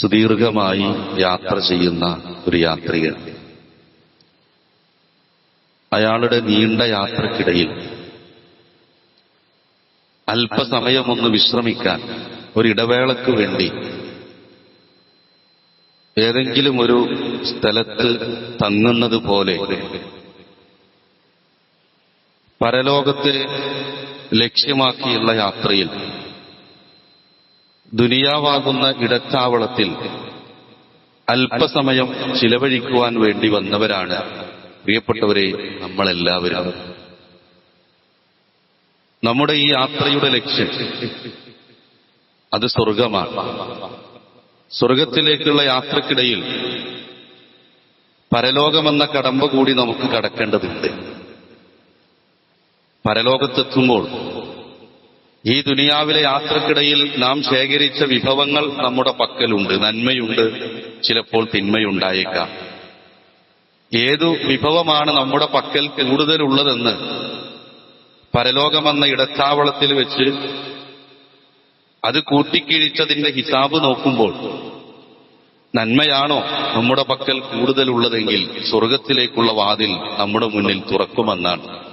സുദീർഘമായി യാത്ര ചെയ്യുന്ന ഒരു യാത്രികൻ. അയാളുടെ നീണ്ട യാത്രക്കിടയിൽ അല്പസമയമൊന്ന് വിശ്രമിക്കാൻ ഒരിടവേളക്ക് വേണ്ടി ഏതെങ്കിലും ഒരു സ്ഥലത്ത് തങ്ങുന്നത് പോലെ പരലോകത്തെ ലക്ഷ്യമാക്കിയുള്ള യാത്രയിൽ ദുനിയാവാകുന്ന ഇടത്താവളത്തിൽ അല്പസമയം ചിലവഴിക്കുവാൻ വേണ്ടി വന്നവരാണ് പ്രിയപ്പെട്ടവരെ നമ്മളെല്ലാവരും. നമ്മുടെ ഈ യാത്രയുടെ ലക്ഷ്യം അത് സ്വർഗമാണ് സ്വർഗത്തിലേക്കുള്ള യാത്രക്കിടയിൽ പരലോകമെന്ന കടമ്പ കൂടി നമുക്ക് കടക്കേണ്ടതുണ്ട്. പരലോകത്തെത്തുമ്പോൾ ഈ ദുനിയാവിലെ യാത്രക്കിടയിൽ നാം ശേഖരിച്ച വിഭവങ്ങൾ നമ്മുടെ പക്കലുണ്ട് നന്മയുണ്ട് ചിലപ്പോൾ തിന്മയുണ്ടായേക്കാം. ഏതു വിഭവമാണ് നമ്മുടെ പക്കൽ കൂടുതലുള്ളതെന്ന് പരലോകമെന്ന ഇടത്താവളത്തിൽ വെച്ച് അത് കൂട്ടിക്കിഴിച്ചതിന്റെ ഹിസാബ് നോക്കുമ്പോൾ നന്മയാണോ നമ്മുടെ പക്കൽ കൂടുതലുള്ളതെങ്കിൽ സ്വർഗത്തിലേക്കുള്ള വാതിൽ നമ്മുടെ മുന്നിൽ തുറക്കുമെന്നാണ്.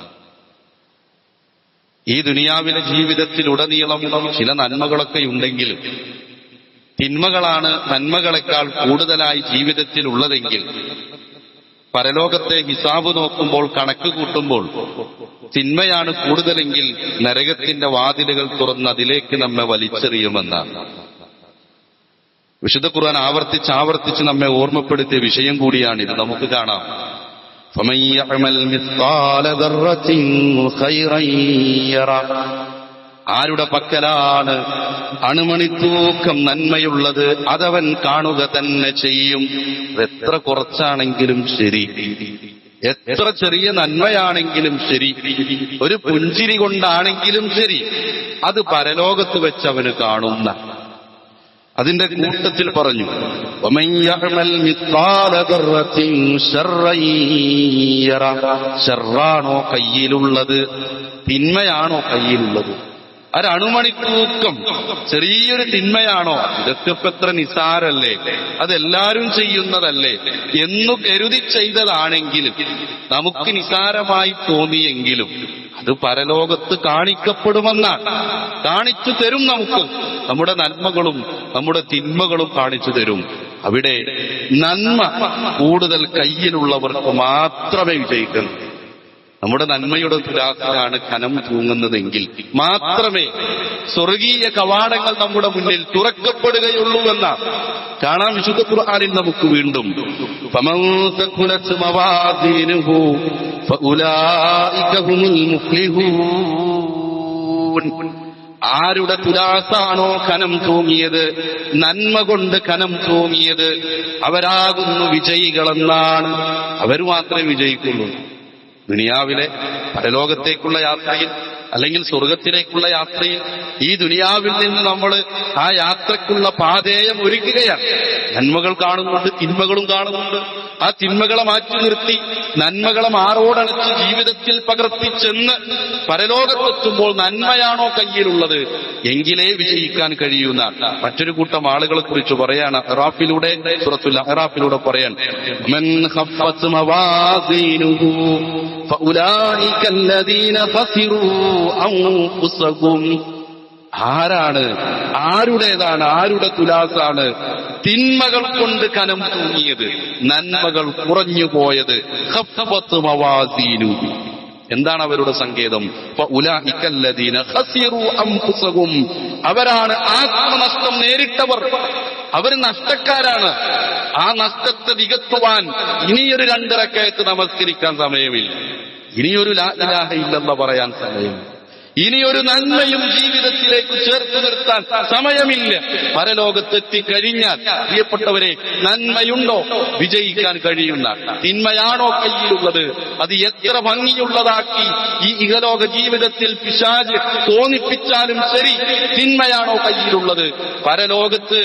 ഈ ദുനിയാവിലെ ജീവിതത്തിലുടനീളം ചില നന്മകളൊക്കെ ഉണ്ടെങ്കിലും തിന്മകളാണ് നന്മകളെക്കാൾ കൂടുതലായി ജീവിതത്തിൽ ഉള്ളതെങ്കിൽ പരലോകത്തെ ഹിസാബ് നോക്കുമ്പോൾ കണക്ക് കൂട്ടുമ്പോൾ തിന്മയാണ് കൂടുതലെങ്കിൽ നരകത്തിന്റെ വാതിലുകൾ തുറന്ന് അതിലേക്ക് നമ്മെ വലിച്ചെറിയുമെന്നാണ്. വിശുദ്ധ ഖുർആൻ ആവർത്തിച്ച് ആവർത്തിച്ച് നമ്മെ ഓർമ്മപ്പെടുത്തിയ വിഷയം കൂടിയാണിത്. നമുക്ക് കാണാം. فمن يعمل مثقال ذرة خيرا يره ആരുടെ പക്കലാണ് അണുമണിത്തൂക്കം നന്മയുള്ളത് അതവൻ കാണുക തന്നെ ചെയ്യും എത്ര കുറച്ചാണെങ്കിലും ശരി എത്ര ചെറിയ നന്മയാണെങ്കിലും ശരി ഒരു പുഞ്ചിരി കൊണ്ടാണെങ്കിലും ശരി അത് പരലോകത്ത് വെച്ച് അവന് കാണുന്ന അതിന്റെ കൂട്ടത്തിൽ പറഞ്ഞു ഷെറാണോ കയ്യിലുള്ളത്? തിന്മയാണോ കയ്യിലുള്ളത്? തൂക്കം ചെറിയൊരു തിന്മയാണോ? ഇതൊക്കെ എത്ര നിസാരല്ലേ? അതെല്ലാരും ചെയ്യുന്നതല്ലേ? എന്നു കരുതി ചെയ്തതാണെങ്കിലും നമുക്ക് നിസാരമായി തോന്നിയെങ്കിലും അത് പരലോകത്ത് കാണിക്കപ്പെടുമെന്നാണ് കാണിച്ചു തരും നമുക്ക്. നമ്മുടെ നന്മകളും നമ്മുടെ തിന്മകളും കാണിച്ചു തരും. അവിടെ നന്മ കൂടുതൽ കയ്യിലുള്ളവർക്ക് മാത്രമേ വിജയിക്കുന്നു നമ്മുടെ നന്മയുടെ തുലാസിലാണ് കനം തൂങ്ങുന്നതെങ്കിൽ മാത്രമേ സ്വർഗീയ കവാടങ്ങൾ നമ്മുടെ മുന്നിൽ തുറക്കപ്പെടുകയുള്ളൂ എന്ന കാണാം വിശുദ്ധ ഖുർആനിൽ നമുക്ക് വീണ്ടും. ആരുടെ തുലാസാണോ കനം തൂങ്ങിയത്? നന്മ കൊണ്ട് കനം തൂങ്ങിയത്? അവരാകുന്നു വിജയികളെന്നാണ്. അവർ മാത്രമേ വിജയിക്കുള്ളൂ. ദുനിയാവിലെ പരലോകത്തേക്കുള്ള യാത്രയിൽ അല്ലെങ്കിൽ സ്വർഗത്തിലേക്കുള്ള യാത്രയിൽ ഈ ദുനിയാവിൽ നിന്ന് നമ്മൾ ആ യാത്രക്കുള്ള പാതേയം ഒരുക്കുകയാണ് നന്മകൾ കാണുന്നുണ്ട് തിന്മകളും കാണുന്നുണ്ട് ആ തിന്മകളെ മാറ്റി നിർത്തി നന്മകളെ മാറോടണച്ച് ജീവിതത്തിൽ പകർത്തി ചെന്ന് പരലോകത്തെത്തുമ്പോൾ നന്മയാണോ കയ്യിലുള്ളത് എങ്കിലേ വിജയിക്കാൻ കഴിയുന്ന മറ്റൊരു കൂട്ടം ആളുകളെ കുറിച്ച് പറയാണ് അഹ്റാഫിലൂടെ സുറത്തുൽ അഹ്റാഫിലൂടെ പറയാൻ മൻ ഖഫ്ഫത്ത് മവാസീനുഹു ഫഉലായിക الذين خسروا أنفسهم ആരാണ്? ആരുടേതാണ്? ആരുടെ തുലാസാണ്? തിന്മകൾ കൊണ്ട് കനം തൂങ്ങിയത്. നന്മകൾ കുറഞ്ഞു പോയത് എന്താണ് അവരുടെ സങ്കേതം? അവരാണ് ആത്മനഷ്ടം നേരിട്ടവർ. അവർ നഷ്ടക്കാരാണ്. ആ നഷ്ടത്തെ വികത്തുവാൻ ഇനിയൊരു രണ്ടരക്കയത്ത് നമസ്കരിക്കാൻ സമയമില്ല. ഇനിയൊരു ലാഹ പറയാൻ സമയമില്ല. ഇനിയൊരു നന്മയും ജീവിതത്തിലേക്ക് ചേർത്ത് നിർത്താൻ സമയമില്ല. പരലോകത്തെത്തി കഴിഞ്ഞാൽ പ്രിയപ്പെട്ടവരെ നന്മയുണ്ടോ? വിജയിക്കാൻ കഴിയുന്ന തിന്മയാണോ കയ്യിലുള്ളത്? അത് എത്ര ഭംഗിയുള്ളതാക്കി ഈ ഇഹലോക ജീവിതത്തിൽ പിശാജ് തോന്നിപ്പിച്ചാലും ശരി തിന്മയാണോ കയ്യിലുള്ളത്? പരലോകത്ത്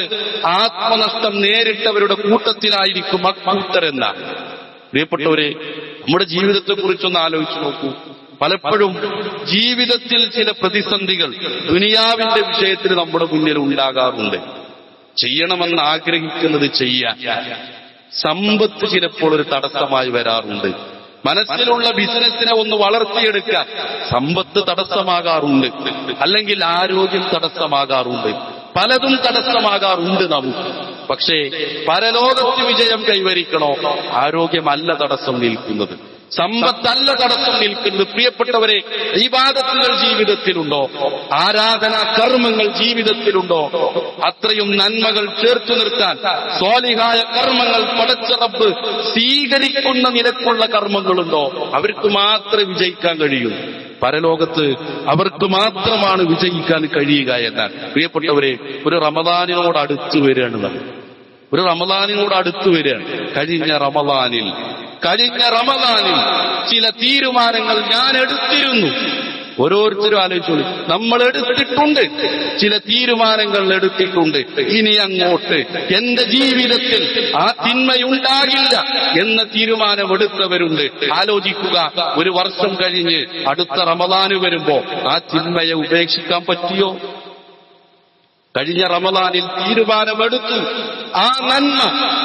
ആത്മനഷ്ടം നേരിട്ടവരുടെ കൂട്ടത്തിലായിരിക്കും അക്കൂട്ടരെന്ന പ്രിയപ്പെട്ടവരെ നമ്മുടെ ജീവിതത്തെ കുറിച്ചൊന്ന് ആലോചിച്ചു നോക്കൂ. പലപ്പോഴും ജീവിതത്തിൽ ചില പ്രതിസന്ധികൾ ദുനിയാവിന്റെ വിഷയത്തിൽ നമ്മുടെ മുന്നിൽ ഉണ്ടാകാറുണ്ട്. ചെയ്യണമെന്ന് ആഗ്രഹിക്കുന്നത് ചെയ്യാൻ. സമ്പത്ത് ചിലപ്പോൾ ഒരു തടസ്സമായി വരാറുണ്ട്. മനസ്സിലുള്ള ബിസിനസിനെ ഒന്ന് വളർത്തിയെടുക്കാൻ സമ്പത്ത് തടസ്സമാകാറുണ്ട്. അല്ലെങ്കിൽ ആരോഗ്യം തടസ്സമാകാറുണ്ട്. പലതും തടസ്സമാകാറുണ്ട് നമുക്ക്. പക്ഷേ പരലോകത്ത് വിജയം കൈവരിക്കണോ? ആരോഗ്യമല്ല തടസ്സം നിൽക്കുന്നത്. സമ്പത്തല്ല തടസ്സം നിൽക്കുന്നത് പ്രിയപ്പെട്ടവരെ ഈവാദത്തുകൾ ജീവിതത്തിലുണ്ടോ? ആരാധനാ കർമ്മങ്ങൾ ജീവിതത്തിലുണ്ടോ? അത്രയും നന്മകൾ ചേർത്തു നിർത്താൻ സ്വാലിഹായ കർമ്മങ്ങൾ പടച്ച റബ്ബ് സ്വീകരിക്കുന്ന നിലക്കുള്ള കർമ്മങ്ങളുണ്ടോ? അവർക്ക് മാത്രമേ വിജയിക്കാൻ കഴിയൂ. പരലോകത്ത് അവർക്ക് മാത്രമാണ് വിജയിക്കാൻ കഴിയുക എന്നാൽ. പ്രിയപ്പെട്ടവരെ ഒരു റമദാനിനോട് അടുത്തു വരികയാണ് നമ്മൾ. ഒരു റമദാനിനോട് അടുത്തു വരികയാണ് കഴിഞ്ഞ റമദാനിൽ കഴിഞ്ഞ റമദാനിൽ ചില തീരുമാനങ്ങൾ ഞാൻ എടുത്തിരുന്നു. ഓരോരുത്തരും ആലോചിച്ചോളൂ. നമ്മൾ എടുത്തിട്ടുണ്ട്. ചില തീരുമാനങ്ങൾ എടുത്തിട്ടുണ്ട്. ഇനി അങ്ങോട്ട് എന്റെ ജീവിതത്തിൽ ആ തിന്മയുണ്ടാകില്ല എന്ന തീരുമാനം എടുത്തവരുണ്ട്. ആലോചിക്കുക. ഒരു വർഷം കഴിഞ്ഞ് അടുത്ത റമദാന് വരുമ്പോ ആ തിന്മയെ ഉപേക്ഷിക്കാൻ പറ്റിയോ? കഴിഞ്ഞ റമദാനിൽ തീരുമാനമെടുത്തു. ആ നന്മ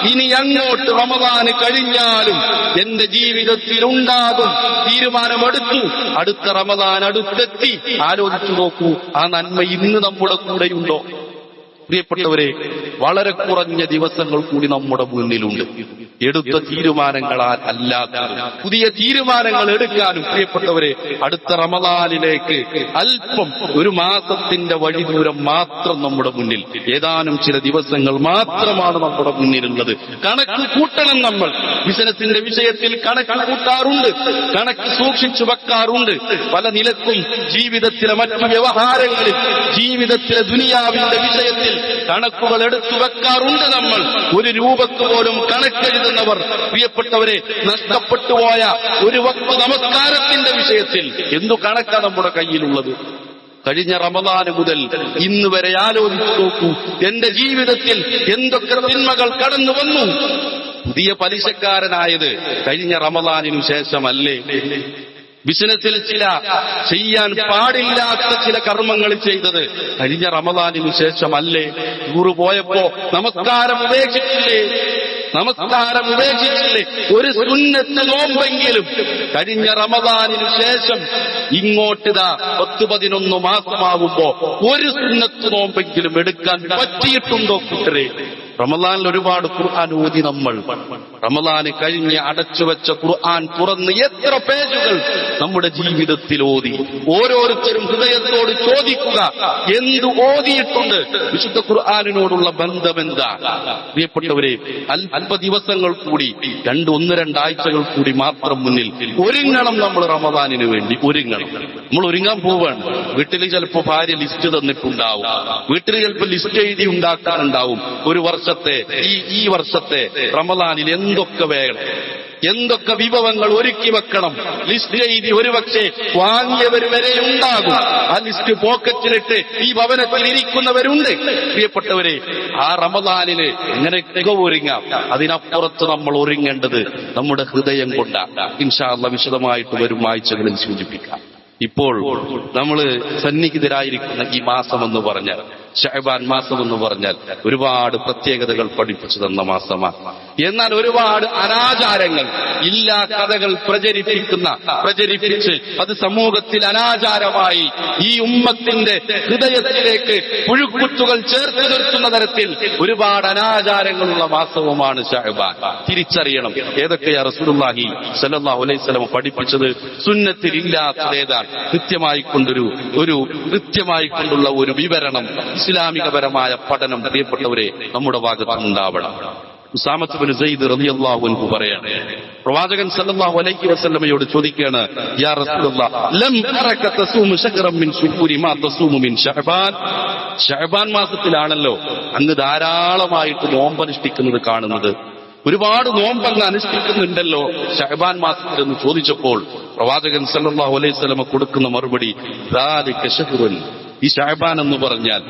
ഇനി അങ്ങോട്ട് റമദാന് കഴിഞ്ഞാലും എന്റെ ജീവിതത്തിൽ ഉണ്ടാകും തീരുമാനമെടുത്തു. അടുത്ത റമദാൻ അടുത്തെത്തി. ആലോചിച്ചു നോക്കൂ ആ നന്മ ഇന്ന് നമ്മുടെ കൂടെയുണ്ടോ? പ്രിയപ്പെട്ടവരെ വളരെ കുറഞ്ഞ ദിവസങ്ങൾ കൂടി നമ്മുടെ മുന്നിലുണ്ട്. എടുത്ത തീരുമാനങ്ങളാൽ അല്ലാത്ത പുതിയ തീരുമാനങ്ങൾ എടുക്കാനും പ്രിയപ്പെട്ടവരെ അടുത്ത റമദാനിലേക്ക് അല്പം ഒരു മാസത്തിന്റെ വഴി ദൂരം മാത്രം നമ്മുടെ മുന്നിൽ. ഏതാനും ചില ദിവസങ്ങൾ മാത്രമാണ് നമ്മുടെ മുന്നിലുള്ളത്. കണക്ക് കൂട്ടണം നമ്മൾ. ബിസിനസിന്റെ വിഷയത്തിൽ കണക്ക് കൂട്ടാറുണ്ട്. കണക്ക് സൂക്ഷിച്ചു വെക്കാറുണ്ട്. പല നിലക്കും ജീവിതത്തിലെ മറ്റു വ്യവഹാരങ്ങളിൽ ജീവിതത്തിലെ ദുനിയാവിന്റെ വിഷയത്തിൽ കണക്കുകൾ എടുത്തു വെക്കാറുണ്ട് നമ്മൾ. ഒരു രൂപക്ക് പോലും കണക്കെഴുതുന്നവർ പ്രിയപ്പെട്ടവരെ നഷ്ടപ്പെട്ടു പോയ ഒരു വക്ത നമസ്കാരത്തിന്റെ വിഷയത്തിൽ എന്തു കണക്കാ നമ്മുടെ കയ്യിലുള്ളത്? കഴിഞ്ഞ റമദാന് മുതൽ ഇന്ന് വരെ ആലോചിച്ചു നോക്കൂ എന്റെ ജീവിതത്തിൽ എന്തൊക്കെ തിന്മകൾ കടന്നു വന്നു? പുതിയ പലിശക്കാരനായത് കഴിഞ്ഞ റമദാനിനു ശേഷമല്ലേ? ബിസിനസ്സിൽ ചില ചെയ്യാൻ പാടില്ലാത്ത ചില കർമ്മങ്ങൾ ചെയ്തത് കഴിഞ്ഞ റമദാനിനു ശേഷമല്ലേ? ടൂറ് പോയപ്പോ നമസ്കാരം ഉപേക്ഷിച്ചില്ലേ? നമസ്കാരം ഉപേക്ഷിച്ചില്ലേ? ഒരു സുന്നത്ത് നോമ്പെങ്കിലും കഴിഞ്ഞ റമദാനിനു ശേഷം ഇങ്ങോട്ടിതാ പത്ത് പതിനൊന്ന് മാസമാകുമ്പോ ഒരു സുന്നത്ത് നോമ്പെങ്കിലും എടുക്കാൻ പറ്റിയിട്ടുണ്ടോ കൂട്ടരെ റമദാനിൽ ഒരുപാട് ഖുർആൻ ഊതി നമ്മൾ. റമദാന് കഴിഞ്ഞ് അടച്ചുവെച്ച ഖുർആൻ തുറന്ന് എത്ര പേജുകൾ നമ്മുടെ ജീവിതത്തിൽ ഓതി. ഓരോരുത്തരും ഹൃദയത്തോട് ചോദിക്കുക എന്തു ഓതിയിട്ടുണ്ട്? വിശുദ്ധ ഖുർആാനിനോടുള്ള ബന്ധമെന്താ പ്രിയപ്പെട്ടവരെ അല്പ ദിവസങ്ങൾ കൂടി രണ്ട് ഒന്ന് രണ്ടാഴ്ചകൾ കൂടി മാത്രം മുന്നിൽ ഒരുങ്ങണം നമ്മൾ റമദാനിന് വേണ്ടി ഒരുങ്ങണം. നമ്മൾ ഒരുങ്ങാൻ പോവാണ്. വീട്ടിൽ ചിലപ്പോ ഭാര്യ ലിസ്റ്റ് തന്നിട്ടുണ്ടാവും. വീട്ടിൽ ചിലപ്പോൾ ലിസ്റ്റ് എഴുതി ഉണ്ടാക്കാറുണ്ടാവും. ഒരു വർഷത്തെ ഈ ഈ വർഷത്തെ റമദാനിൽ എന്തൊക്കെ വേണം? എന്തൊക്കെ വിഭവങ്ങൾ ഒരുക്കി വെക്കണം? ലിസ്റ്റ് എഴുതി ഒരുപക്ഷെ വാങ്ങിയവർ വരെ ഉണ്ടാകും. ആ ലിസ്റ്റ് പോക്കറ്റിലിട്ട് ഈ ഭവനത്തിൽ ഇരിക്കുന്നവരുണ്ട്. പ്രിയപ്പെട്ടവരെ ആ റമദാനിന് എങ്ങനെ തികവൊരുങ്ങാം? അതിനപ്പുറത്ത് നമ്മൾ ഒരുങ്ങേണ്ടത് നമ്മുടെ ഹൃദയം കൊണ്ടാണ്. ഇൻഷാല്ല വിശദമായിട്ട് വരും ആഴ്ചകളിൽ സൂചിപ്പിക്കാം. ഇപ്പോൾ നമ്മൾ സന്നിഹിതരായിരിക്കുന്ന ഈ മാസം എന്ന് പറഞ്ഞാൽ ഷഹബാൻ മാസം എന്ന് പറഞ്ഞാൽ ഒരുപാട് പ്രത്യേകതകൾ പഠിപ്പിച്ചു തന്ന മാസമാണ്. എന്നാൽ ഒരുപാട് അനാചാരങ്ങൾ ഇല്ലാ കഥകൾ പ്രചരിപ്പിക്കുന്ന പ്രചരിപ്പിച്ച് അത് സമൂഹത്തിൽ അനാചാരമായി ഈ ഉമ്മത്തിന്റെ ഹൃദയത്തിലേക്ക് പുഴുക്കുത്തുകൾ ചേർത്ത് നിർത്തുന്ന തരത്തിൽ ഒരുപാട് അനാചാരങ്ങളുള്ള മാസവുമാണ് ഷഹബാൻ. തിരിച്ചറിയണം. ഏതൊക്കെയാ റസൂലുള്ളാഹി സല്ലല്ലാഹു അലൈഹി വസല്ലം പഠിപ്പിച്ചത്? സുന്നത്തിൽ ഇല്ലാത്തതേതാണ് കൃത്യമായി കൊണ്ടൊരു ഒരു കൃത്യമായി കൊണ്ടുള്ള ഒരു വിവരണം ഇസ്ലാമികപരമായ പഠനം പ്രിയപ്പെട്ടവരെ നമ്മുടെ ഭാഗത്തുനിന്നുണ്ടാവണം ഉസാമത്തുബിന് സെയ്ദ് റളിയല്ലാഹു അൻഹു പറയാണ്. പ്രവാചകൻ സല്ലല്ലാഹു അലൈഹി വസല്ലമയോട് ചോദിക്കുകയാണ് യാ ലം മിൻ മാ തസൂമു മിൻ മാസത്തിലാണല്ലോ അങ്ങ് ധാരാളമായിട്ട് നോമ്പനുഷ്ഠിക്കുന്നത് കാണുന്നത്. ഒരുപാട് നോമ്പ് അങ്ങ് അനുഷ്ഠിക്കുന്നുണ്ടല്ലോ ഷഹബാൻ മാസത്തിൽ എന്ന് ചോദിച്ചപ്പോൾ പ്രവാചകൻ സല്ലല്ലാഹു അലൈഹി സ്വലമ കൊടുക്കുന്ന മറുപടി ഈ ഷാബാൻ എന്ന് പറഞ്ഞാൽ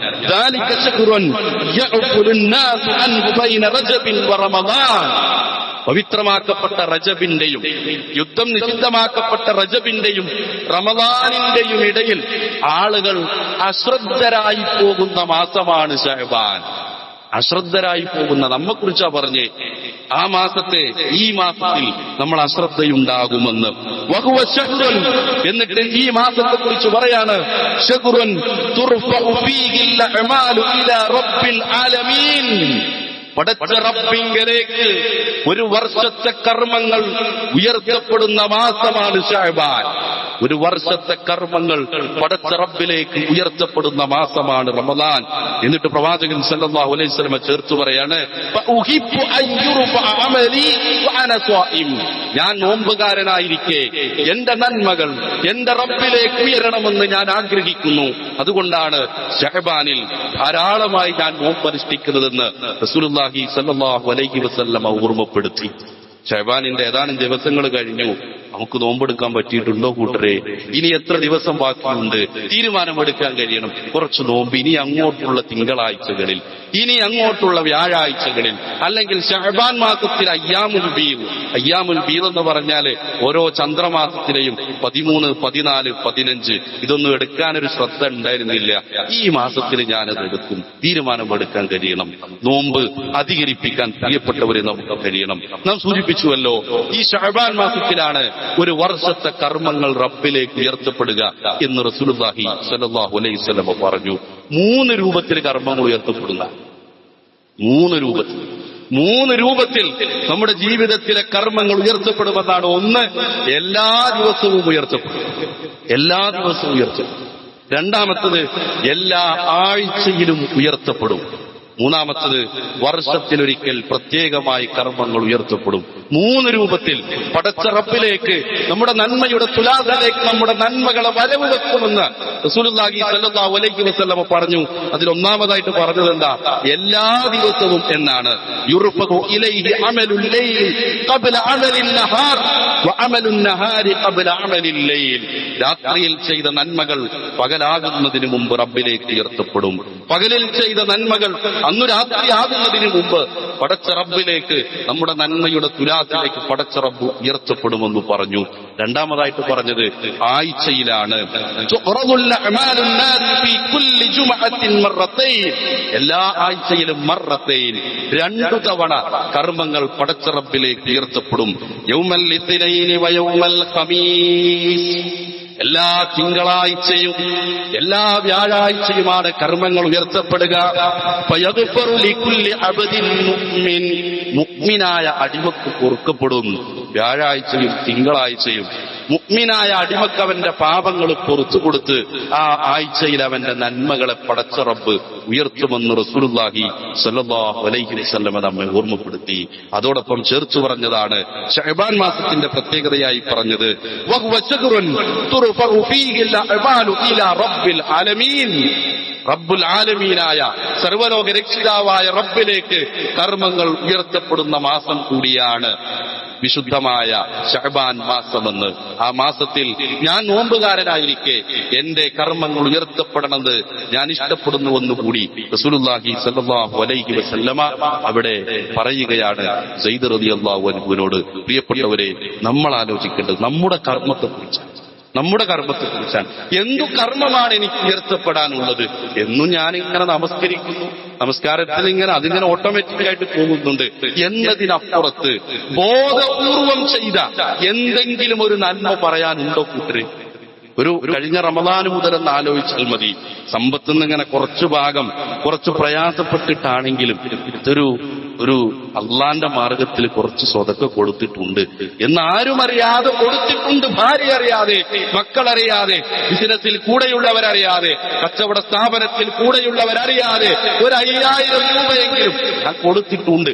പവിത്രമാക്കപ്പെട്ട റജബിന്റെയും യുദ്ധം നിഷിദ്ധമാക്കപ്പെട്ട റജബിന്റെയും റമദാനിന്റെയും ഇടയിൽ ആളുകൾ അശ്രദ്ധരായി പോകുന്ന മാസമാണ് ഷഹബാൻ അശ്രദ്ധരായി പോകുന്ന നമ്മെക്കുറിച്ചാ പറഞ്ഞേ ആ മാസത്തെ ഈ മാസത്തിൽ നമ്മൾ അശ്രദ്ധയുണ്ടാകുമെന്ന്. എന്നിട്ട് ഈ മാസത്തെ കുറിച്ച് പറയാണ് റബ്ബിങ്കലേക്ക് ഒരു വർഷത്തെ കർമ്മങ്ങൾ ഉയർത്തപ്പെടുന്ന മാസമാണ് ഷാബാൻ ഒരു വർഷത്തെ കർമ്മങ്ങൾ പടച്ച റബ്ബിലേക്ക് ഉയർത്തപ്പെടുന്ന മാസമാണ് റമദാൻ. എന്നിട്ട് പ്രവാചകൻ സല്ലല്ലാഹു അലൈഹി വസല്ലമ ചേർത്ത് പറയാണ് "ഫഉഹിബ്ബു അൻ യുർഫഅ അമലി ഞാൻ നോമ്പുകാരനായിരിക്കെ എന്റെ നന്മകൾ എന്റെ റബ്ബിലേക്ക് ഉയരണമെന്ന് ഞാൻ ആഗ്രഹിക്കുന്നു. അതുകൊണ്ടാണ് ഷഹബാനിൽ ധാരാളമായി ഞാൻ നോമ്പനുഷ്ഠിക്കുന്നതെന്ന് റസൂലുള്ളാഹി സല്ലല്ലാഹു അലൈഹി വസല്ലമ ഓർമ്മപ്പെടുത്തി. ഷഹബാനിന്റെ ഏതാനും ദിവസങ്ങൾ കഴിഞ്ഞു. നമുക്ക് നോമ്പെടുക്കാൻ പറ്റിയിട്ടുണ്ടോ കൂട്ടരെ? ഇനി എത്ര ദിവസം ബാക്കിയുണ്ട്? തീരുമാനമെടുക്കാൻ കഴിയണം. കുറച്ച് നോമ്പ് ഇനി അങ്ങോട്ടുള്ള തിങ്കളാഴ്ചകളിൽ ഇനി അങ്ങോട്ടുള്ള വ്യാഴാഴ്ചകളിൽ അല്ലെങ്കിൽ ഷഹബാൻ മാസത്തിൽ അയ്യാമുൽ ബീവ് അയ്യാമുൽ ബീവ് എന്ന് പറഞ്ഞാൽ ഓരോ ചന്ദ്രമാസത്തിലെയും പതിമൂന്ന് പതിനാല് പതിനഞ്ച്. ഇതൊന്നും എടുക്കാൻ ഒരു ശ്രദ്ധ ഉണ്ടായിരുന്നില്ല. ഈ മാസത്തിൽ ഞാനത് എടുക്കും. തീരുമാനമെടുക്കാൻ കഴിയണം. നോമ്പ് അധികരിപ്പിക്കാൻ പ്രിയപ്പെട്ടവരെ നമുക്ക് കഴിയണം. നാം സൂചിപ്പിച്ചുവല്ലോ ഈ ഷഹബാൻ മാസത്തിലാണ് ഒരു വർഷത്തെ കർമ്മങ്ങൾ റബ്ബിലേക്ക് ഉയർത്തപ്പെടുക എന്ന് റസൂലുള്ളാഹി സലാഹു അലൈഹി വസല്ലം പറഞ്ഞു. മൂന്ന് രൂപത്തിൽ കർമ്മങ്ങൾ ഉയർത്തപ്പെടുക മൂന്ന് രൂപത്തിൽ. മൂന്ന് രൂപത്തിൽ നമ്മുടെ ജീവിതത്തിലെ കർമ്മങ്ങൾ ഉയർത്തപ്പെടുമെന്നാണ് ഒന്ന്. എല്ലാ ദിവസവും ഉയർത്തപ്പെടും. എല്ലാ ദിവസവും ഉയർത്തപ്പെടും. രണ്ടാമത്തത് എല്ലാ ആഴ്ചയിലും ഉയർത്തപ്പെടും. മൂന്നാമത്തത് വർഷത്തിലൊരിക്കൽ പ്രത്യേകമായി കർമ്മങ്ങൾ ഉയർത്തപ്പെടും. മൂന്ന് രൂപത്തിൽ പടച്ചറപ്പിലേക്ക് നമ്മുടെ നന്മയുടെ തുലാസിലേക്ക് നമ്മുടെ നന്മകളെ വരവ് വെക്കുമെന്ന് വസല്ലമ പറഞ്ഞു. അതിൽ ഒന്നാമതായിട്ട് പറഞ്ഞത് എന്താ? എല്ലാ ദിവസവും എന്നാണ്. രാത്രിയിൽ ചെയ്ത നന്മകൾ പകലാകുന്നതിന് മുമ്പ് റബ്ബിലേക്ക് ഉയർത്തപ്പെടും. പകലിൽ ചെയ്ത നന്മകൾ അന്നു രാത്രി ആകുന്നതിന് മുമ്പ് പടച്ച റബ്ബിലേക്ക് നമ്മുടെ നന്മയുടെ തുലാസിലേക്ക് പടച്ച റബ്ബ് ഉയർത്തപ്പെടുമെന്ന് പറഞ്ഞു. രണ്ടാമതായിട്ട് പറഞ്ഞത് ആഴ്ചയിലാണ്. എല്ലാ ആഴ്ചയിലും മറത്തയിൽ രണ്ടു തവണ കർമ്മങ്ങൾ പടച്ച റബ്ബിലേക്ക് ഉയർത്തപ്പെടും. യൗമൽ ഇത്നൈനി വയൗമൽ ഖമീസ്. എല്ലാ തിങ്കളാഴ്ചയും എല്ലാ വ്യാഴാഴ്ചയുമാണ് കർമ്മങ്ങൾ ഉയർത്തപ്പെടുക. മുഅ്മിനായ അടിമക്ക് പൊറുക്കപ്പെടും വ്യാഴാഴ്ചയും തിങ്കളാഴ്ചയും മുക്മിനായ അടിമക്കവന്റെ പാപങ്ങൾ പൊറത്തു കൊടുത്ത് ആ ആഴ്ചയിൽ അവന്റെ നന്മകളെ പടച്ച റബ്ബ് ഉയർത്തുമെന്ന് റസൂലുല്ലാഹി സ്വല്ലല്ലാഹു അലൈഹി വസല്ലമ നമ്മെ ഓർമ്മപ്പെടുത്തി. അതോടൊപ്പം ചേർത്തു പറഞ്ഞതാണ് ഷഹബാൻ മാസത്തിന്റെ പ്രത്യേകതയായി പറഞ്ഞത് റബ്ബുൽ ആലമീനായ സർവലോക രക്ഷിതാവായ റബ്ബിലേക്ക് കർമ്മങ്ങൾ ഉയർത്തപ്പെടുന്ന മാസം കൂടിയാണ്. വിശുദ്ധമായ ഷഹബാൻ മാസമെന്ന്. ആ മാസത്തിൽ ഞാൻ നോമ്പുകാരനായിരിക്കെ. എന്റെ കർമ്മങ്ങൾ ഉയർത്തപ്പെടണത് ഞാൻ ഇഷ്ടപ്പെടുന്നുവെന്നുകൂടി റസൂലുള്ളാഹി സല്ലല്ലാഹു അലൈഹി വസല്ലമ അവിടെ പറയുകയാണ് സയ്യിദ് റളിയല്ലാഹു അൻഹുവിനോട്. പ്രിയപ്പെട്ടവരെ നമ്മൾ ആലോചിക്കേണ്ടത് നമ്മുടെ കർമ്മത്തെക്കുറിച്ചാണ്. നമ്മുടെ കർമ്മത്തെ കുറിച്ചാണ് എന്തു കർമ്മമാണ് എനിക്ക് ഉയർത്തപ്പെടാനുള്ളത് എന്നും ഞാൻ ഇങ്ങനെ നമസ്കരിക്കുന്നു. നമസ്കാരത്തിൽ ഇങ്ങനെ അതിങ്ങനെ ഓട്ടോമാറ്റിക് ആയിട്ട് പോകുന്നുണ്ട്. എന്നതിനപ്പുറത്ത് ബോധപൂർവം ചെയ്ത എന്തെങ്കിലും ഒരു നന്മ പറയാനുണ്ടോ കൂട്ടരെ ഒരു കഴിഞ്ഞ റമദാന് മുതൽ എന്ന് ആലോചിച്ചാൽ മതി. സമ്പത്തുനിന്ന് ഇങ്ങനെ കുറച്ചു ഭാഗം കുറച്ച് പ്രയാസപ്പെട്ടിട്ടാണെങ്കിലും ഇതൊരു ഒരു അള്ളാന്റെ മാർഗത്തിൽ കുറച്ച് സ്വതക്ക കൊടുത്തിട്ടുണ്ട്. എന്ന് ആരും അറിയാതെ കൊടുത്തിട്ടുണ്ട് ഭാര്യ അറിയാതെ മക്കളറിയാതെ ബിസിനസ്സിൽ കൂടെയുള്ളവരറിയാതെ കച്ചവട സ്ഥാപനത്തിൽ കൂടെയുള്ളവരറിയാതെ ഒരു അയ്യായിരം രൂപയെങ്കിലും ഞാൻ കൊടുത്തിട്ടുണ്ട്.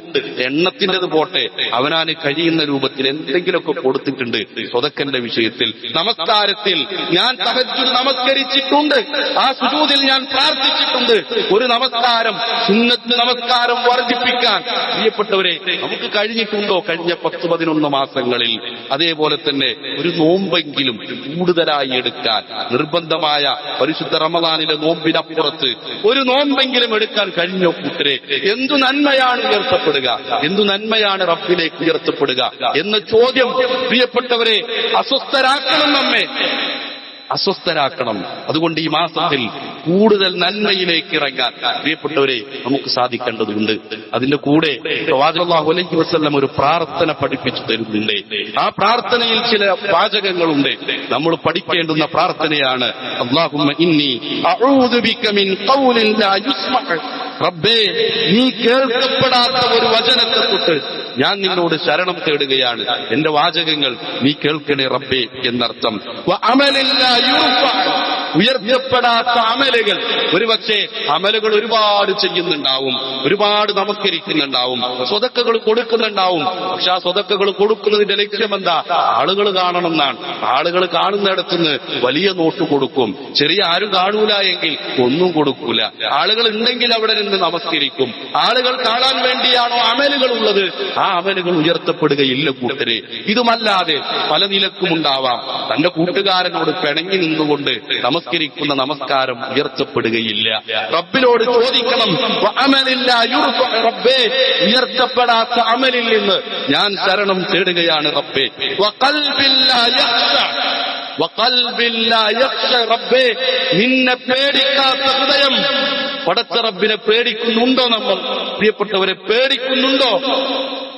എണ്ണത്തിന്റെത് പോട്ടെ അവനാന് കഴിയുന്ന രൂപത്തിൽ എന്തെങ്കിലുമൊക്കെ കൊടുത്തിട്ടുണ്ട്. സ്വതക്കന്റെ വിഷയത്തിൽ നമസ്കാരത്തിൽ ഞാൻ തഹജ്ജുദ് നമസ്കരിച്ചിട്ടുണ്ട്. ആ സുജൂദിൽ ഞാൻ പ്രാർത്ഥിച്ചിട്ടുണ്ട്. ഒരു നമസ്കാരം സുന്നത്ത് നമസ്കാരം വർദ്ധിപ്പിക്കാൻ പ്രിയപ്പെട്ടവരെ നമുക്ക് കഴിഞ്ഞിട്ടുണ്ടോ? കഴിഞ്ഞ പത്ത് പതിനൊന്ന് മാസങ്ങളിൽ അതേപോലെ തന്നെ ഒരു നോമ്പെങ്കിലും കൂടുതലായി എടുക്കാൻ നിർബന്ധമായ പരിശുദ്ധ റമദാനിലെ നോമ്പിനപ്പുറത്ത് ഒരു നോമ്പെങ്കിലും എടുക്കാൻ കഴിഞ്ഞോ കൂട്ടരെ? എന്തു നന്മയാണ് ഉയർത്തപ്പെടുക? എന്തു നന്മയാണ് റബ്ബിലേക്ക് ഉയർത്തപ്പെടുക? എന്ന ചോദ്യം പ്രിയപ്പെട്ടവരെ അസ്വസ്ഥരാക്കണം നമ്മെ. അസ്വസ്ഥരാക്കണം. അതുകൊണ്ട് ഈ മാസത്തിൽ കൂടുതൽ നന്മയിലേക്ക് ഇറങ്ങാൻ പ്രിയപ്പെട്ടവരെ നമുക്ക് സാധിക്കേണ്ടതുണ്ട്. അതിന്റെ കൂടെ അലൈഹി വസല്ലം ഒരു പ്രാർത്ഥന പഠിപ്പിച്ചു തരുന്നുണ്ട്. ആ പ്രാർത്ഥനയിൽ ചില വാചകങ്ങളുണ്ട്. നമ്മൾ പഠിക്കേണ്ടുന്ന പ്രാർത്ഥനയാണ് അള്ളാഹുമ്മ ഇന്നി റബ്ബേ നീ കേൾക്കപ്പെടാത്ത ഒരു വചനത്തെ തൊട്ട് ഞാൻ നിന്നോട് ശരണം തേടുകയാണ്. എന്റെ വാചകങ്ങൾ നീ കേൾക്കണേ റബ്ബേ എന്നർത്ഥം. ഉയർത്തപ്പെടാത്ത അമലുകൾ. ഒരുപക്ഷെ അമലുകൾ ഒരുപാട് ചെയ്യുന്നുണ്ടാവും. ഒരുപാട് നമസ്കരിക്കുന്നുണ്ടാവും. സ്വതക്കകൾ കൊടുക്കുന്നുണ്ടാവും. പക്ഷെ ആ സ്വതക്കകൾ കൊടുക്കുന്നതിന്റെ ലക്ഷ്യം എന്താ ആളുകൾ കാണണം എന്നാണ് ആളുകൾ കാണുന്നിടത്തുനിന്ന് വലിയ നോട്ട് കൊടുക്കും. ചെറിയ ആരും കാണൂല എങ്കിൽ ഒന്നും കൊടുക്കൂല. ആളുകൾ ഉണ്ടെങ്കിൽ അവിടെ നിന്ന് നമസ്കരിക്കും. ആളുകൾ കാണാൻ വേണ്ടിയാണോ അമലുകൾ ഉള്ളത്? ആ അമലുകൾ ഉയർത്തപ്പെടുകയില്ല കൂട്ടരെ. ഇതുമല്ലാതെ പല നിലക്കും ഉണ്ടാവാം തന്റെ കൂട്ടുകാരനോട് പിണങ്ങി നിന്നുകൊണ്ട് നമസ്കരിക്കുന്ന നമസ്കാരം ഉയർത്തപ്പെടുകയില്ല. റബ്ബിനോട് ചോദിക്കണം "വ അമലില്ല യുർഫ റബ്ബേ ഉയർത്തപ്പെടാത്ത അമലിൽ നിന്ന് ഞാൻ ശരണം തേടുകയാണ് റബ്ബേ. റബ്ബേ നിന്നെ പേടിക്കാത്ത ഹൃദയം. പടച്ച റബ്ബിനെ പേടിക്കുന്നുണ്ടോ നമ്മൾ? പ്രിയപ്പെട്ടവരെ പേടിക്കുന്നുണ്ടോ?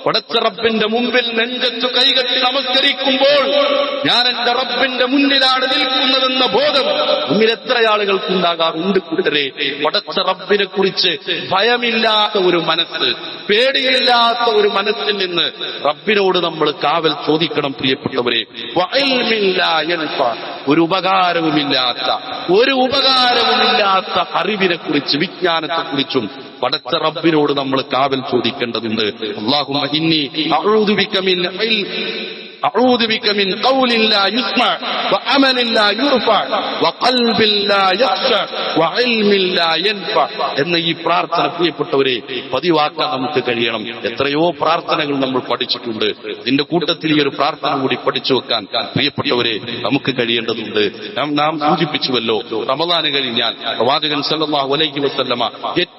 പടച്ച റബ്ബിന്റെ മുമ്പിൽ നെഞ്ചത്തു കൈകെട്ടി നമസ്കരിക്കുമ്പോൾ ഞാൻ എന്റെ റബ്ബിന്റെ മുന്നിലാണ് നിൽക്കുന്നതെന്ന ബോധം മുന്നിൽ എത്ര ആളുകൾക്കുണ്ടാകാറുണ്ട് കൂട്ടരെ പടച്ച റബ്ബിനെ കുറിച്ച് ഭയമില്ലാത്ത ഒരു മനസ്സ് പേടിയില്ലാത്ത ഒരു മനസ്സിൽ നിന്ന് റബ്ബിനോട് നമ്മൾ കാവൽ ചോദിക്കണം പ്രിയപ്പെട്ടവരെ. ഒരു ഉപകാരവുമില്ലാത്ത ഒരു ഉപകാരവുമില്ലാത്ത അറിവിനെ കുറിച്ച് വിജ്ഞാനത്തെ കുറിച്ചും പടച്ച റബ്ബിനോട് നമ്മൾ കാവൽ ചോദിക്കേണ്ടതുണ്ട് അള്ളാഹുമ്മ ഇന്നി അഊദു ബിക മിൻ ഇൽം أعوذ بك من قول لا يسمع وعمل لا يرفع وقلب لا يخشع وعلم لا ينفع എന്ന ഈ പ്രാർത്ഥന പ്രിയപ്പെട്ടവരെ പതിവാക്കാൻ നമുക്ക് കഴിയണം എത്രയോ പ്രാർത്ഥനകൾ നമ്മൾ പഠിച്ചിട്ടുണ്ട് ഇതിന്റെ കൂട്ടത്തിൽ ഈ ഒരു പ്രാർത്ഥന കൂടി പഠിച്ചു വെക്കാൻ പ്രിയപ്പെട്ടവരെ നമുക്ക് കഴിയേണ്ടതുണ്ട് നാം- നാം സൂചിപ്പിച്ചുവല്ലോ റമദാന് കഴിഞ്ഞാൽ പ്രവാചകൻ സല്ലല്ലാഹു അലൈഹി വസല്ലമ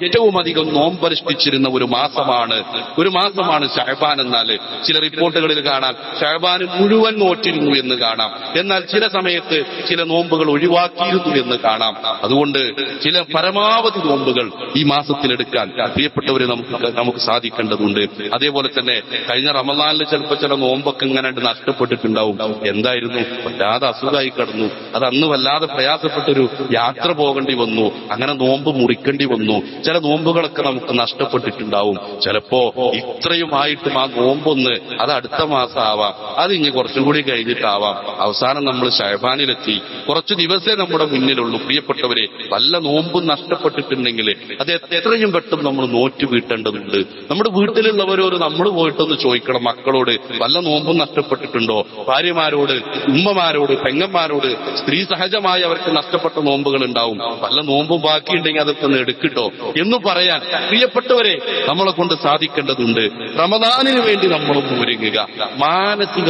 ഏറ്റവും അധികം നോമ്പനുഷ്ഠിച്ചിരുന്ന ഒരു മാസമാണ് ഒരു മാസമാണ് ഷഹബാൻ എന്നാൽ ചില റിപ്പോർട്ടുകളിൽ കാണാം ഷഹബാൻ മുഴുവൻ നോറ്റിരുന്നു എന്ന് കാണാം. എന്നാൽ ചില സമയത്ത് ചില നോമ്പുകൾ ഒഴിവാക്കിയിരുന്നു എന്ന് കാണാം. അതുകൊണ്ട് ചില പരമാവധി നോമ്പുകൾ ഈ മാസത്തിലെടുക്കാൻ പ്രിയപ്പെട്ടവരെ നമുക്ക് നമുക്ക് സാധിക്കേണ്ടതുണ്ട്. അതേപോലെ തന്നെ കഴിഞ്ഞ റമദാനിൽ ചിലപ്പോൾ ചില നോമ്പൊക്കെ ഇങ്ങനെ നഷ്ടപ്പെട്ടിട്ടുണ്ടാവും. എന്തായിരുന്നു? വല്ലാതെ അസുഖമായി കിടന്നു. അത് അന്ന് വല്ലാതെ പ്രയാസപ്പെട്ടൊരു യാത്ര പോകേണ്ടി വന്നു. അങ്ങനെ നോമ്പ് മുറിക്കേണ്ടി വന്നു. ചില നോമ്പുകളൊക്കെ നമുക്ക് നഷ്ടപ്പെട്ടിട്ടുണ്ടാവും. ചിലപ്പോ ഇത്രയുമായിട്ടും ആ നോമ്പൊന്ന് അത് അടുത്ത മാസം ആവാം. അത് ഇനി കുറച്ചും കൂടി കഴിഞ്ഞിട്ടാവാം. അവസാനം നമ്മൾ ഷഹബാനിലെത്തി. കുറച്ച് ദിവസേ നമ്മുടെ മുന്നിലുള്ളൂ. പ്രിയപ്പെട്ടവരെ വല്ല നോമ്പും നഷ്ടപ്പെട്ടിട്ടുണ്ടെങ്കിൽ അത് എത്രയും പെട്ടെന്ന് നമ്മൾ നോറ്റ് വീട്ടേണ്ടതുണ്ട്. നമ്മുടെ വീട്ടിലുള്ളവരോട് നമ്മൾ പോയിട്ടൊന്ന് ചോദിക്കണം മക്കളോട് വല്ല നോമ്പും നഷ്ടപ്പെട്ടിട്ടുണ്ടോ? ഭാര്യമാരോട് ഉമ്മമാരോട് പെങ്ങന്മാരോട് സ്ത്രീ സഹജമായി അവർക്ക് നഷ്ടപ്പെട്ട നോമ്പുകൾ ഉണ്ടാവും. വല്ല നോമ്പും ബാക്കിയുണ്ടെങ്കിൽ അതൊക്കെ എടുക്കിട്ടോ? എന്ന് പറയാൻ പ്രിയപ്പെട്ടവരെ നമ്മളെ കൊണ്ട് സാധിക്കേണ്ടതുണ്ട്. റമദാനിന് വേണ്ടി നമ്മളൊന്ന് ഒരുങ്ങുക.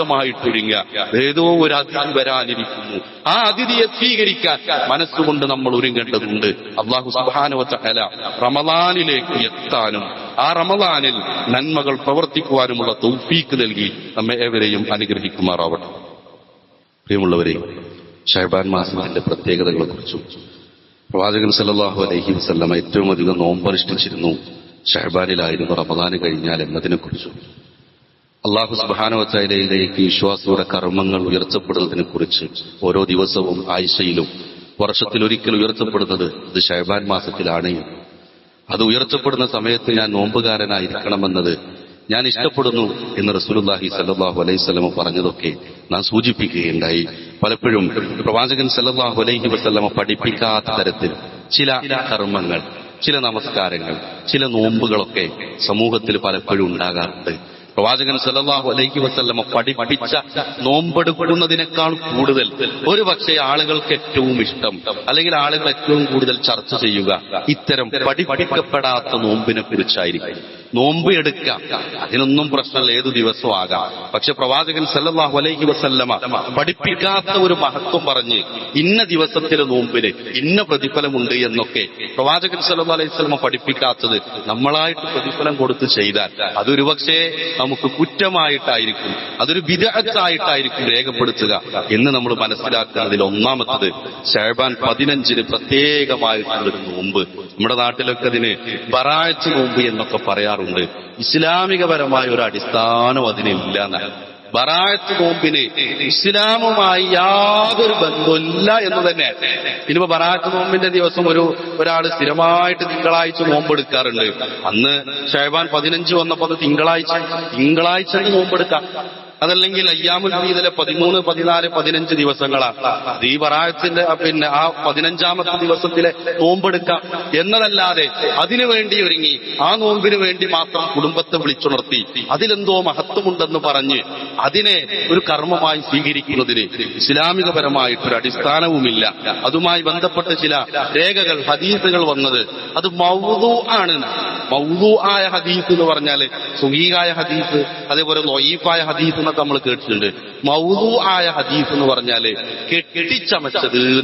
മാനസികമായിട്ടൊരുങ്ങുക ഏതോ ഒരു അതിഥി വരാനിരിക്കുന്നു. ആ അതിഥിയെ സ്വീകരിക്കാൻ മനസ്സുകൊണ്ട് നമ്മൾ ഒരുങ്ങേണ്ടതുണ്ട്. അള്ളാഹു സുബാനുവല റമദാനിലേക്ക് എത്താനും ആ റമദാനിൽ നന്മകൾ പ്രവർത്തിക്കുവാനുമുള്ള തൗഫീക്ക് നൽകി നമ്മെ ഏവരെയും അനുഗ്രഹിക്കുമാറാവട്ടെ. പ്രിയമുള്ളവരെ ഷഹബാൻ മാസത്തിന്റെ പ്രത്യേകതകളെ കുറിച്ചും പ്രവാചകൻ സല്ലാഹു അലഹി വസല്ലമ ഏറ്റവും അധികം നോമ്പനുഷ്ഠിച്ചിരുന്നു. ഷഹബാനിലായിരുന്നു റമദാന് കഴിഞ്ഞാൽ എന്നതിനെ കുറിച്ചും അള്ളാഹു സുബാനവച്ചായാലേക്ക് വിശ്വാസിയുടെ കർമ്മങ്ങൾ ഉയർത്തപ്പെടുന്നതിനെ കുറിച്ച് ഓരോ ദിവസവും ആഴ്ചയിലും വർഷത്തിലൊരിക്കൽ ഉയർത്തപ്പെടുന്നത് ഇത് ഷഹബാൻ മാസത്തിലാണ്. അത് ഉയർത്തപ്പെടുന്ന സമയത്ത് ഞാൻ നോമ്പുകാരനായിരിക്കണമെന്നത് ഞാൻ ഇഷ്ടപ്പെടുന്നു എന്ന് റസൂലുല്ലാഹി സല്ലാഹു അലൈഹി വസല്ലമ പറഞ്ഞതൊക്കെ നാം സൂചിപ്പിക്കുകയുണ്ടായി. പലപ്പോഴും പ്രവാചകൻ സല്ലാഹു അലൈഹി വസ്ലമ പഠിപ്പിക്കാത്ത തരത്തിൽ ചില കർമ്മങ്ങൾ ചില നമസ്കാരങ്ങൾ ചില നോമ്പുകളൊക്കെ സമൂഹത്തിൽ പലപ്പോഴും ഉണ്ടാകാറുണ്ട്. പ്രവാചകൻ സല്ലല്ലാഹു അലൈഹി വസല്ലമ പഠിപ്പിച്ച നോമ്പെടുക്കുന്നതിനേക്കാൾ കൂടുതൽ ഒരു പക്ഷേ ആളുകൾക്ക് ഏറ്റവും ഇഷ്ടം അല്ലെങ്കിൽ ആളുകൾ ഏറ്റവും കൂടുതൽ ചർച്ച ചെയ്യുക. ഇത്തരം പഠിപ്പിക്കപ്പെടാത്ത നോമ്പിനെ കുറിച്ചായിരിക്കും. നോമ്പ് എടുക്കാം. അതിനൊന്നും പ്രശ്നമല്ല. ഏതു ദിവസവും ആകാം. പക്ഷെ പ്രവാചകൻ സല്ലാഹു അലൈഹി വസല്ലമ പഠിപ്പിക്കാത്ത ഒരു മഹത്വം പറഞ്ഞ് ഇന്ന ദിവസത്തിലെ നോമ്പിന് ഇന്ന പ്രതിഫലമുണ്ട് എന്നൊക്കെ പ്രവാചകൻ സല്ലാ അലൈഹി വസല്ലമ പഠിപ്പിക്കാത്തത് നമ്മളായിട്ട് പ്രതിഫലം കൊടുത്ത് ചെയ്താൽ അതൊരു പക്ഷേ നമുക്ക് കുറ്റമായിട്ടായിരിക്കും അതൊരു വിദഗ്ധായിട്ടായിരിക്കും രേഖപ്പെടുത്തുക എന്ന് നമ്മൾ മനസ്സിലാക്കുന്നതിൽ ഒന്നാമത്തത് ഷഹബാൻ പതിനഞ്ചിന് പ്രത്യേകമായിട്ടുള്ളൊരു നോമ്പ്. നമ്മുടെ നാട്ടിലൊക്കെ അതിന് ബറാഴ്ച നോമ്പ് എന്നൊക്കെ പറയാറുണ്ട്. ഇസ്ലാമികപരമായ ഒരു അടിസ്ഥാനം അതിനില്ല എന്നാണ്. ബറായത്ത് നോമ്പിന് ഇസ്ലാമുമായി യാതൊരു ബന്ധമില്ല എന്ന് തന്നെ. ഇനിയിപ്പോ ബറായത്ത് നോമ്പിന്റെ ദിവസം ഒരു ഒരാൾ സ്ഥിരമായിട്ട് തിങ്കളാഴ്ച നോമ്പെടുക്കാറുണ്ട് അന്ന് ഷഹബാൻ പതിനഞ്ച് വന്നപ്പോ തിങ്കളാഴ്ച തിങ്കളാഴ്ച നോമ്പെടുക്കാം അതല്ലെങ്കിൽ അയ്യാമുൽ ബീദിലെ പതിമൂന്ന് പതിനാല് പതിനഞ്ച് ദിവസങ്ങളാണ് ഈ വറായത്തിന്റെ പിന്നെ ആ പതിനഞ്ചാമത്തെ ദിവസത്തിലെ നോമ്പെടുക്കാം എന്നതല്ലാതെ അതിനു വേണ്ടി ഒരുങ്ങി ആ നോമ്പിന് വേണ്ടി മാത്രം കുടുംബത്തെ വിളിച്ചുണർത്തി. അതിലെന്തോ മഹത്വമുണ്ടെന്ന് പറഞ്ഞ് അതിനെ ഒരു കർമ്മമായി സ്വീകരിക്കുന്നതിന് ഇസ്ലാമികപരമായിട്ടൊരു അടിസ്ഥാനവുമില്ല. അതുമായി ബന്ധപ്പെട്ട ചില രേഖകൾ ഹദീസുകൾ വന്നത് അത് മൗതു ആണ്. മൗതു ആയ ഹദീസ് എന്ന് പറഞ്ഞാൽ സുഗീകായ ഹദീസ് അതേപോലെ ലൊയീഫായ ഹദീസ് എന്നൊക്കെ നമ്മൾ കേട്ടിട്ടുണ്ട് മൗതു ആയ ഹദീസ് എന്ന് പറഞ്ഞാൽ കെട്ടിച്ചമച്ചത്.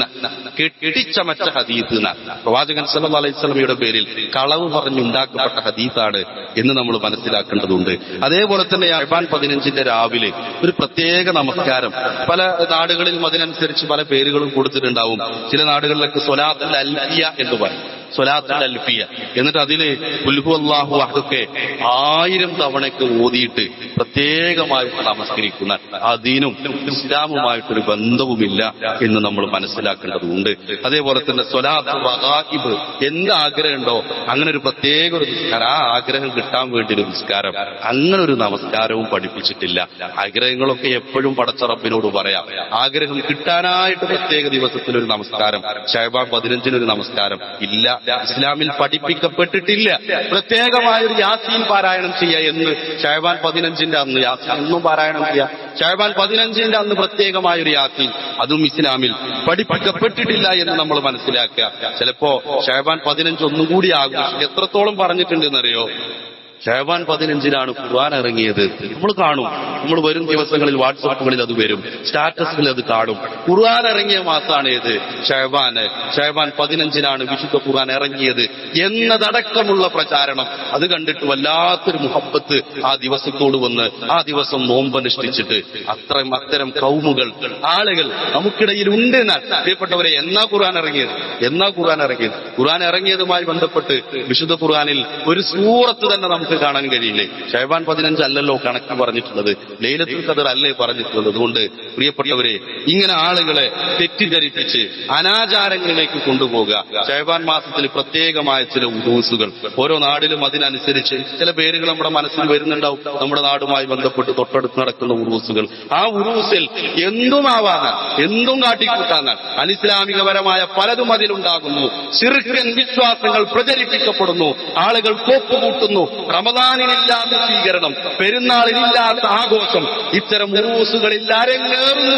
കെട്ടിച്ചമച്ച ഹദീസ്. പ്രവാചകൻ സല്ലു അലൈഹി സ്വലമിയുടെ പേരിൽ കളവ് പറഞ്ഞുണ്ടാക്കപ്പെട്ട ഹദീസാണ് എന്ന് നമ്മൾ മനസ്സിലാക്കേണ്ടതുണ്ട് അതേപോലെ തന്നെ അർബാൻ പതിനഞ്ചിന്റെ രാവിലെ ഒരു പ്രത്യേക നമസ്കാരം പല നാടുകളിലും അതിനനുസരിച്ച് പല പേരുകളും കൊടുത്തിട്ടുണ്ടാവും ചില നാടുകളിലൊക്കെ സ്വലാത്തുൽ അൽഫിയ എന്ന് പറയും സ്വലാത്തുൽ അൽഫിയ. എന്നിട്ട് അതിൽ ഉൽഹു അള്ളാഹു അതൊക്കെ ആയിരം തവണയ്ക്ക് ഓതിയിട്ട് പ്രത്യേകമായിട്ട് നമസ്കരിക്കുന്ന അതിനും ഇസ്ലാമുമായിട്ടൊരു ബന്ധവുമില്ല എന്ന് നമ്മൾ മനസ്സിലാക്കേണ്ടതുണ്ട്. അതേപോലെ തന്നെ സ്വലാത്ത് വഹായിബ് എന്ത് ആഗ്രഹമുണ്ടോ അങ്ങനെ ഒരു പ്രത്യേക ഒരു നിസ്കാരം ആ ആഗ്രഹം കിട്ടാൻ വേണ്ടി ഒരു നിസ്കാരം. അങ്ങനെ ഒരു നമസ്കാരവും പഠിപ്പിച്ചിട്ടില്ല. ആഗ്രഹങ്ങളൊക്കെ എപ്പോഴും പടച്ച റബ്ബിനോട് പറയാം. ആഗ്രഹം കിട്ടാനായിട്ട് പ്രത്യേക ദിവസത്തിൽ ഒരു നമസ്കാരം ഷഹബാൻ പതിനഞ്ചിനൊരു നമസ്കാരം ഇല്ല. ഇസ്ലാമിൽ പഠിപ്പിക്കപ്പെട്ടിട്ടില്ല. പ്രത്യേകമായ ഒരു യാസീൻ പാരായണം ചെയ്യുക എന്ന് ഷഹബാൻ പതിനഞ്ചിന്റെ അന്ന് യാസീൻ എന്നും പാരായണം ചെയ്യുക ഷഹബാൻ പതിനഞ്ചിന്റെ അന്ന് പ്രത്യേകമായ ഒരു യാസീൻ അതും ഇസ്ലാമിൽ പഠിപ്പിക്കപ്പെട്ടിട്ടില്ല എന്ന് നമ്മൾ മനസ്സിലാക്കുക. ചിലപ്പോ ഷഹബാൻ പതിനഞ്ച് ഒന്നും കൂടി ആകും എത്രത്തോളം പറഞ്ഞിട്ടുണ്ടെന്നറിയോ? ഷഹബാൻ പതിനഞ്ചിലാണ് ഖുർആൻ ഇറങ്ങിയത്. നമ്മൾ കാണും. നമ്മൾ വരും ദിവസങ്ങളിൽ വാട്സാപ്പുകളിൽ അത് വരും. സ്റ്റാറ്റസുകളിൽ അത് കാണും. ഖുർആൻ ഇറങ്ങിയ മാസമാണ് ഏത്? ഷഹബാന്. ഷഹബാൻ പതിനഞ്ചിനാണ് വിശുദ്ധ ഖുർആൻ ഇറങ്ങിയത് എന്നതടക്കമുള്ള പ്രചാരണം. അത് കണ്ടിട്ട് വല്ലാത്തൊരു മുഹബത്ത് ആ ദിവസത്തോട് വന്ന് ആ ദിവസം നോമ്പനുഷ്ഠിച്ചിട്ട് അത്രയും അത്തരം കൗമുകൾ ആളുകൾ നമുക്കിടയിൽ ഉണ്ട് എന്നാൽ. പ്രിയപ്പെട്ടവരെ എന്നാ ഖുർആൻ ഇറങ്ങിയത്? എന്നാ ഖുർആൻ ഇറങ്ങിയത്? ഖുർആൻ ഇറങ്ങിയതുമായി ബന്ധപ്പെട്ട് വിശുദ്ധ ഖുർആനിൽ ഒരു സൂറത്ത് തന്നെ നമുക്ക് കാണാൻ കഴിയില്ലേ? ഷൈബാൻ പതിനഞ്ച് അല്ലല്ലോ കണക്ക് പറഞ്ഞിട്ടുള്ളത്. ലൈലത്തുൽ ഖദർ അല്ലേ പറഞ്ഞിട്ടുള്ളത്? അതുകൊണ്ട് പ്രിയപ്പെട്ടവരെ ഇങ്ങനെ ആളുകളെ തെറ്റിദ്ധരിപ്പിച്ച് അനാചാരങ്ങളിലേക്ക് കൊണ്ടുപോകുക ഷൈബാൻ മാസത്തിൽ പ്രത്യേകമായ ചില ഉദൂസുകൾ. ഓരോ നാടിലും അതിനനുസരിച്ച് ചില പേരുകൾ നമ്മുടെ മനസ്സിൽ വരുന്നുണ്ടാവും. നമ്മുടെ നാടുമായി ബന്ധപ്പെട്ട് തൊട്ടടുത്ത് നടക്കുന്ന ഉറൂസുകൾ ആ ഉറൂസിൽ എന്തുമാവാനാണ് എന്തും കാട്ടിക്കൂട്ടാനാണ് അനിസ്ലാമികപരമായ പലതും അതിലുണ്ടാകുന്നു. ചെറുക്കൻ വിശ്വാസങ്ങൾ പ്രചരിപ്പിക്കപ്പെടുന്നു. ആളുകൾ കോപ്പുകൂട്ടുന്നു റമദാനിനില്ലാത്ത സ്വീകരണം പെരുന്നാളിനില്ലാത്ത ആഘോഷം ഇത്തരം ഉറൂസുകളിൽ അരങ്ങേറുന്നു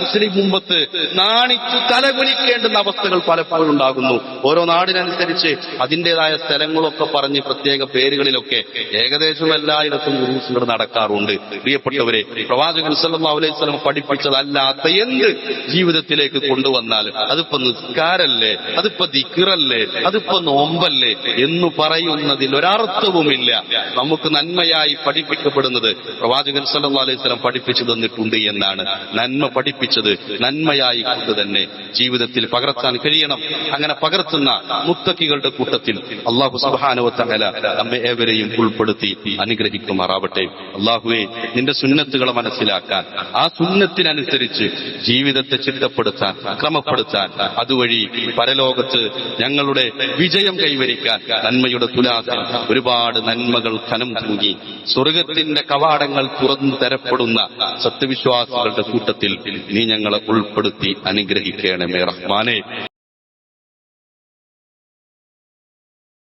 മുസ്ലിം മുമ്പത്ത് നാണിച്ചു തലകുലിക്കേണ്ടുന്ന അവസ്ഥകൾ പലപ്പോഴും ഉണ്ടാകുന്നു. ഓരോ നാടിനനുസരിച്ച് അതിന്റെതായ സ്ഥലങ്ങളൊക്കെ പറഞ്ഞ് പ്രത്യേക പേരുകളിലൊക്കെ ഏകദേശം എല്ലായിടത്തും ഉറൂസുകൾ നടക്കാറുണ്ട്. പ്രിയപ്പെട്ടവരെ പ്രവാചകൻ സല്ലാ അലൈഹി വസല്ലം പഠിപ്പിച്ചതല്ലാത്ത എന്ത് ജീവിതത്തിലേക്ക് കൊണ്ടുവന്നാലും അതിപ്പോ നിസ്കാരല്ലേ? അതിപ്പോ ദിക്കിറല്ലേ അതിപ്പോ നോമ്പല്ലേ? എന്ന് പറയുന്നതിൽ ഒരർത്ഥവുമില്ല. നമുക്ക് നന്മയായി പഠിപ്പിക്കപ്പെടുന്നത് പ്രവാചകൻ സല്ലാ അലൈഹി വസല്ലം പഠിപ്പിച്ചു തന്നിട്ടുണ്ട് എന്നാണ്. നന്മ പഠിപ്പിച്ചത് നന്മയായി കൊണ്ട് തന്നെ ജീവിതത്തിൽ പകർത്താൻ കഴിയണം. അങ്ങനെ പകർത്തുന്ന മുത്തക്കികളുടെ കൂട്ടത്തിൽ അള്ളാഹു സുബാനുവത്തകല നമ്മെ ഏവരെയും ഉൾപ്പെടുത്തി അനുഗ്രഹിക്കുമാറാവട്ടെ. അള്ളാഹുവെ നിന്റെ സുന്നത്തുകളെ മനസ്സിലാക്കാൻ ആ സുന്നത്തിനനുസരിച്ച് ജീവിതത്തെ ചിട്ടപ്പെടുത്താൻ ക്രമപ്പെടുത്താൻ അതുവഴി പരലോകത്ത് ഞങ്ങളുടെ വിജയം കൈവരിക്കാൻ നന്മയുടെ തുലാസിൽ ഒരുപാട് നന്മകൾ ഖനം തൂങ്ങി സ്വർഗത്തിന്റെ കവാടങ്ങൾ തുറന്നു തരപ്പെടുന്ന സത്യവിശ്വാസികളുടെ കൂട്ടത്തിൽ നീ ഞങ്ങളെ ഉൾപ്പെടുത്തി അനുഗ്രഹിക്കണമേ റഹ്മാനെ.